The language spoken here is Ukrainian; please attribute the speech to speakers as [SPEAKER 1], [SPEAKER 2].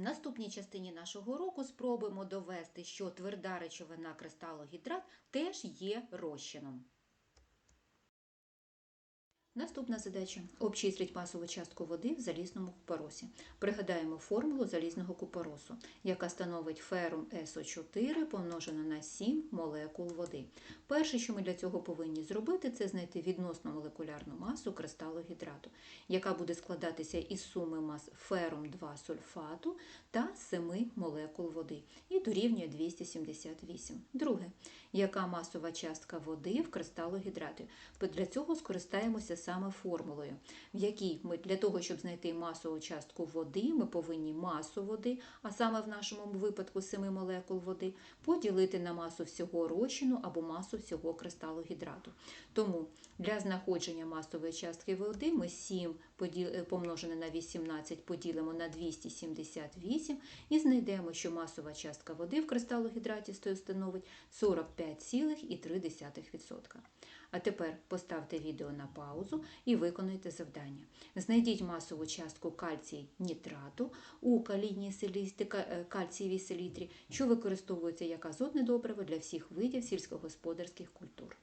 [SPEAKER 1] В наступній частині нашого уроку спробуємо довести, що тверда речовина кристалогідрат теж є розчином. Наступна задача. Обчисліть масову частку води в залізному купоросі. Пригадаємо формулу залізного купоросу, яка становить ферум СО4 помножено на 7 молекул води. Перше, що ми для цього повинні зробити, це знайти відносну молекулярну масу кристалогідрату, яка буде складатися із суми мас ферум 2 сульфату та 7 молекул води і дорівнює 278. Друге, яка масова частка води в кристалогідраті? Для цього скористаємося саме формулою, в якій ми для того, щоб знайти масову частку води, ми повинні масу води, а саме в нашому випадку 7 молекул води, поділити на масу всього розчину або масу всього кристалогідрату. Тому для знаходження масової частки води ми 7 помножене на 18 поділимо на 278 і знайдемо, що масова частка води в кристалогідраті становить 45,3%. А тепер поставте відео на паузу і виконуйте завдання. Знайдіть масову частку кальцій нітрату у калійній е, кальцієвій селітрі, що використовується як азотне добриво для всіх видів сільськогосподарських культур.